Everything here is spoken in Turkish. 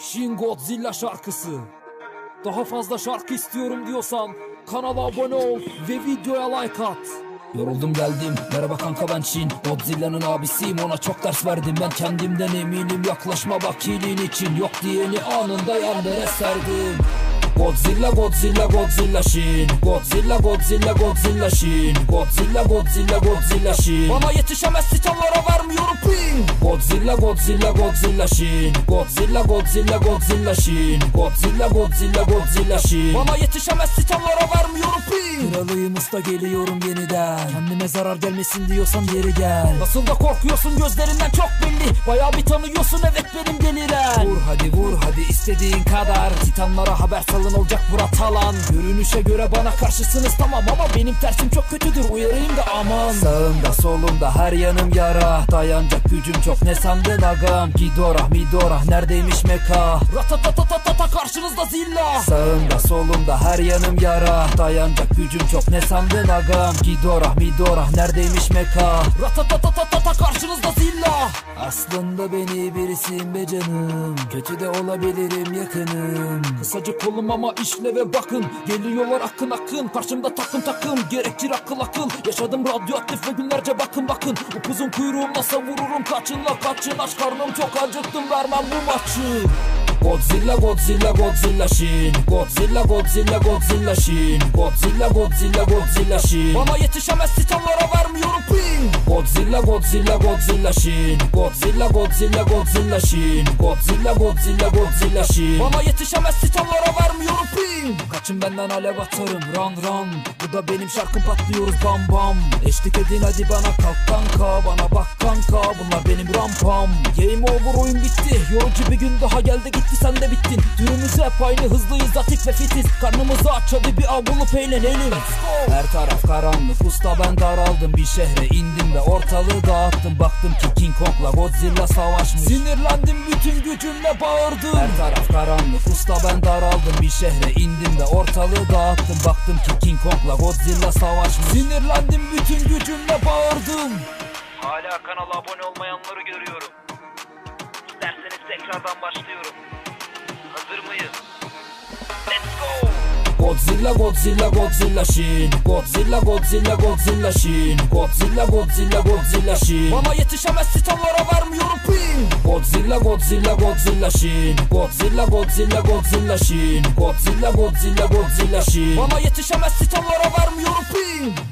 Shin Godzilla şarkısı. Daha fazla şarkı istiyorum diyorsan kanala abone ol ve videoya like at. Yoruldum geldim. Merhaba kanka ben Shin. Godzilla'nın abisiyim ona çok ders verdim. Ben kendimden eminim yaklaşma bak iyiliğin için. Yok diyeni anında yerlere serdim Godzilla Godzilla Godzilla Shin. Godzilla Godzilla Godzilla Shin. Godzilla Godzilla Godzilla Shin. Bana yetişemez siçanlara vermiyorum Godzilla Godzilla Godzilla Shin. Godzilla Godzilla Godzilla Shin. Godzilla Godzilla Godzilla Shin. Bana yetişemez siçanlara vermiyorum Kralıyım usta geliyorum yeniden. Kendime zarar gelmesin diyorsan geri gel. Nasıl da korkuyorsun gözlerinden çok belli. Bayağı bir tanıyorsun evet benim deliren. Vur hadi vur hadi istediğin kadar. Titanlara haber salın olacak Murat Alan. Görünüşe göre bana karşısınız tamam ama benim tersim çok kötüdür. Uyarayım da aman. Sağımda solumda her yanım yara. Dayanacak gücüm çok ne sandın agam? Gidora midora neredeymiş meka Ratatatatata karşınızda zilla. Sağımda solumda her yanım yara. Dayanacak gücüm çok. Ne sandın agam? Gidora midora neredeymiş meka Ratatatatata karşınızda zilla. Aslında beni birisin be canım. Kötü de olabilirim yakınım. Kısacık kolum ama işleve bakın. Geliyorlar akın akın. Karşımda takım takım. Gerektir akıl akıl. Yaşadım radyoaktif ve günlerce bakın bakın. Upuzun kuyruğumla savururum. Kaçınla kaçın Aç karnım çok acıktım. Vermem bu maçı Godzilla Godzilla Godzilla Shin Godzilla Godzilla Godzilla Shin Godzilla Godzilla Godzilla Shin Bana yetişemez siçanlara vermiyorum ping Godzilla Godzilla Godzilla Shin Godzilla Godzilla Godzilla Shin Godzilla Godzilla Godzilla Shin Bana yetişemez siçanlara vermiyorum ping. Kaçın benden alev atarım run run. Bu da benim şarkım patlıyoruz bam bam. Eşlik edin hadi bana kalk kanka. Bana bak kanka. Bunlar benim rampam. Game over oyun bitti. Yorucu bir gün daha geldi gitti sen de bittin. Türümüz hep aynı hızlıyız atik ve fitiz. Karnımızı aç hadi bir av eğlenelim Her taraf karanlık usta ben daraldım. Bir şehre indim ve ortalığı dağıttım Baktım ki King Kong'la Godzilla savaşmış. Sinirlendim bütün gücümle bağırdım. Her taraf karanlık usta ben daraldım. Bir şehre indim ve ortalığı dağıttım. Baktım ki King Kong'la Godzilla savaşmış. Sinirlendim bütün gücümle bağırdım. Hala kanala abone olmayanları görüyorum. İsterseniz tekrardan başlıyorum. Godzilla Godzilla Godzilla Shin. Godzilla Godzilla Godzilla Shin. Godzilla Godzilla Godzilla Shin. Bana yetişemez siçanlara vermiyorum ping. Godzilla Godzilla Godzilla Shin. Godzilla Godzilla Godzilla Shin. Godzilla Godzilla Godzilla Shin. Bana yetişemez siçanlara vermiyorum ping